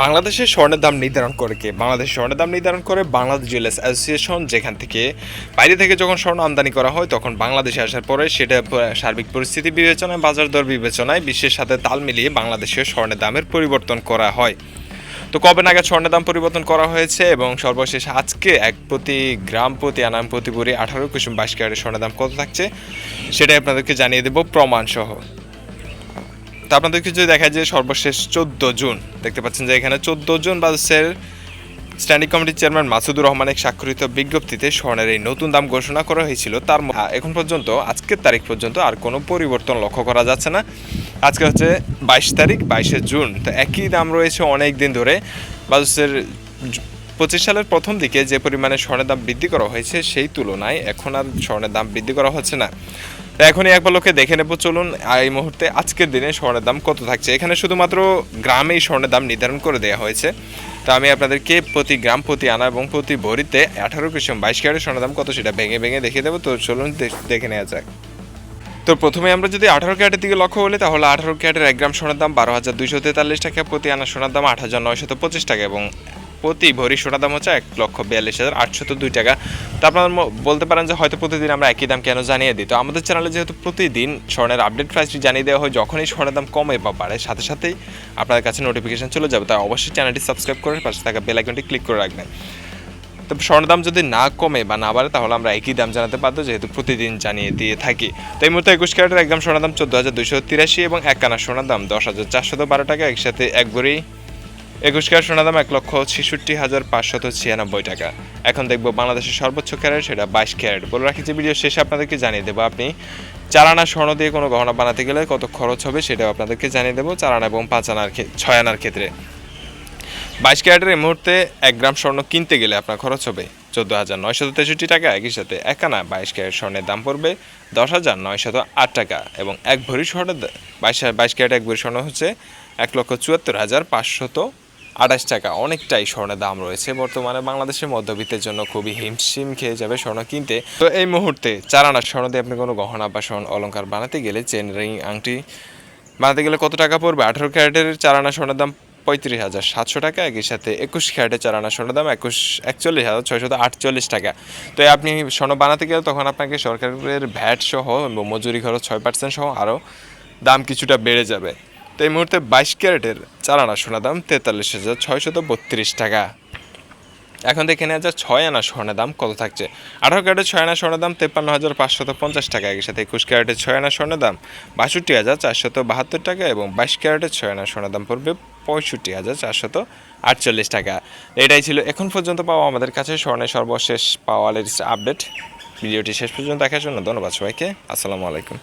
বাংলাদেশের স্বর্ণের দাম নির্ধারণ করে কে? বাংলাদেশের স্বর্ণের দাম নির্ধারণ করে বাংলাদেশ জুয়েলার্স অ্যাসোসিয়েশন, যেখান থেকে বাইরে থেকে যখন স্বর্ণ আমদানি করা হয়, তখন বাংলাদেশে আসার পরে সেটা সার্বিক পরিস্থিতি বিবেচনায়, বাজার দর বিবেচনায়, বিশ্বের সাথে তাল মিলিয়ে বাংলাদেশের স্বর্ণের দামের পরিবর্তন করা হয়। তো কবে নাগাদ স্বর্ণের দাম পরিবর্তন করা হয়েছে এবং সর্বশেষ আজকে এক প্রতি গ্রাম, প্রতি আনাম, প্রতি ভরি আঠারো কুসুম বাইশ ক্যারেটের স্বর্ণের দাম কত থাকছে, সেটাই আপনাদেরকে জানিয়ে দেবো প্রমাণ সহ তো আপনাদেরকে যদি দেখা যায় সর্বশেষ চোদ্দ জুন, দেখতে পাচ্ছেন যে এখানে চোদ্দ জুন বাজারের স্ট্যান্ডিং কমিটির চেয়ারম্যান মাসুদুর রহমানের স্বাক্ষরিত বিজ্ঞপ্তিতে স্বর্ণের এই নতুন দাম ঘোষণা করা হয়েছিল। তার ম- এখন পর্যন্ত, আজকের তারিখ পর্যন্ত আর কোনো পরিবর্তন লক্ষ্য করা যাচ্ছে না। আজকে হচ্ছে বাইশ তারিখ, বাইশে জুন। তো একই দাম রয়েছে অনেক দিন ধরে। বাজারের পঁচিশ সালের প্রথম দিকে যে পরিমাণে স্বর্ণের দাম বৃদ্ধি করা হয়েছে, সেই তুলনায় এখন আর স্বর্ণের দাম বৃদ্ধি করা হচ্ছে না। তো এখনই একবার লোকে দেখে নেব, চলুন এই মুহূর্তে আজকের দিনে স্বর্ণের দাম কত থাকছে? এখানে শুধুমাত্র গ্রামেই স্বর্ণের দাম নির্ধারণ করে দেওয়া হয়েছে। তো আমি আপনাদেরকে প্রতি গ্রাম, প্রতি আনা এবং প্রতি ভরিতে আঠারো কিসম বাইশ ক্যারেটের স্বর্ণের দাম কত সেটা ভেঙে ভেঙে দেখিয়ে দেবো। তো চলুন দেখে নেওয়া যাক। তো প্রথমে আমরা যদি আঠারো ক্যারেটের দিকে লক্ষ্য করি তাহলে আঠারো ক্যারেটের এক গ্রাম সোনার দাম বারো হাজার দুইশো তেতাল্লিশ টাকা, প্রতি আনা সোনার দাম আট হাজার নয়শত পঁচিশ টাকা এবং প্রতি ভরি সোনার দাম হচ্ছে এক লক্ষ বিয়াল্লিশ হাজার আটশত দুই টাকা। তো আপনারা বলতে পারেন যে হয়তো প্রতিদিন আমরা একই দাম কেন জানিয়ে দিই? তো আমাদের চ্যানেলে যেহেতু প্রতিদিন স্বর্ণের আপডেট প্রাইসটি জানিয়ে দেওয়া হয়, যখনই স্বর্ণের দাম কমে বা বাড়ে, সাথে সাথেই আপনাদের কাছে নোটিফিকেশান চলে যাবে। তাই অবশ্যই চ্যানেলটি সাবস্ক্রাইব করে পাশে থাকা বেল আইকনটি ক্লিক করে রাখবেন। তো স্বর্ণের দাম যদি না কমে বা না বাড়ে, তাহলে আমরা একই দাম জানাতে বাধ্য, যেহেতু প্রতিদিন জানিয়ে দিয়ে থাকি। তো এই মুহূর্তে একুশ ক্যারেটের একদম সোনার দাম চোদ্দ হাজার দুশো তিরাশি এবং এক কানা সোনার দাম দশ হাজার চারশত বারো টাকা। একসাথে এক ভরি একুশ ক্যারেট সোনার দাম এক লক্ষ ছেষট্টি হাজার পাঁচশত ছিয়ানব্বই টাকা। এখন দেখব বাংলাদেশের সর্বোচ্চ ক্যারেট, সেটা বাইশ ক্যারেট। বলে রাখি যে ভিডিও শেষে আপনাদেরকে জানিয়ে দেবো, আপনি চার আনা স্বর্ণ দিয়ে কোনো গহনা বানাতে গেলে কত খরচ হবে সেটাও আপনাদেরকে জানিয়ে দেবো চার আনা এবং পাঁচ আনার ছয় আনার ক্ষেত্রে। বাইশ ক্যারেটের এই মুহূর্তে এক গ্রাম স্বর্ণ কিনতে গেলে আপনার খরচ হবে চোদ্দ হাজার নয়শত তেষট্টি টাকা, একই সাথে এক আনা বাইশ ক্যারেট স্বর্ণের দাম পড়বে দশ হাজার নয়শত আট টাকা এবং এক ভরি স্বর্ণের বাইশ বাইশ ক্যারেট এক ভরি স্বর্ণ হচ্ছে এক লক্ষ চুয়াত্তর হাজার পাঁচশত আঠাশ টাকা। অনেকটাই স্বর্ণের দাম রয়েছে। বর্তমানে বাংলাদেশের মধ্যবিত্তের জন্য খুবই হিমশিম খেয়ে যাবে স্বর্ণ কিনতে। তো এই মুহূর্তে চার আনা স্বর্ণ দিয়ে আপনি কোনো গহনা বা স্বর্ণ অলঙ্কার বানাতে গেলে চেন, রিং, আংটি বানাতে গেলে কত টাকা পড়বে? আঠারো ক্যারেটের চার আনা স্বর্ণের দাম পঁয়ত্রিশ হাজার সাতশো টাকা। একই সাথে একুশ ক্যারেটের চার আনা স্বর্ণের দাম একুশ, একচল্লিশ হাজার ছয়শত আটচল্লিশ টাকা। তো আপনি স্বর্ণ বানাতে গেলে তখন আপনাকে সরকারের ভ্যাট সহ মজুরি খরচ ছয় পার্সেন্ট সহ আরও দাম কিছুটা বেড়ে যাবে। তো এই মুহূর্তে বাইশ ক্যারেটের চার আনা সোনা দাম তেতাল্লিশ হাজার ছয়শত বত্রিশ টাকা। এখন দেখে নেওয়া যায় ছয় আনা স্বর্ণের দাম কত থাকছে। আঠারো ক্যারেটের ছয় আনা স্বর্ণের দাম তেপ্পান্ন হাজার পাঁচশত পঞ্চাশ টাকা। একই সাথে একুশ ক্যারেটের ছয় আনা স্বর্ণের দাম বাষট্টি হাজার চারশত বাহাত্তর টাকা এবং বাইশ ক্যারেটের ছয় আনা স্বর্ণের দাম পড়বে পঁয়ষট্টি হাজার চারশত আটচল্লিশ টাকা। এটাই ছিল এখন পর্যন্ত পাওয়া আমাদের কাছে স্বর্ণের সর্বশেষ পাওয়া আপডেট। ভিডিওটি শেষ পর্যন্ত দেখার জন্য ধন্যবাদ সবাইকে। আসসালামু আলাইকুম।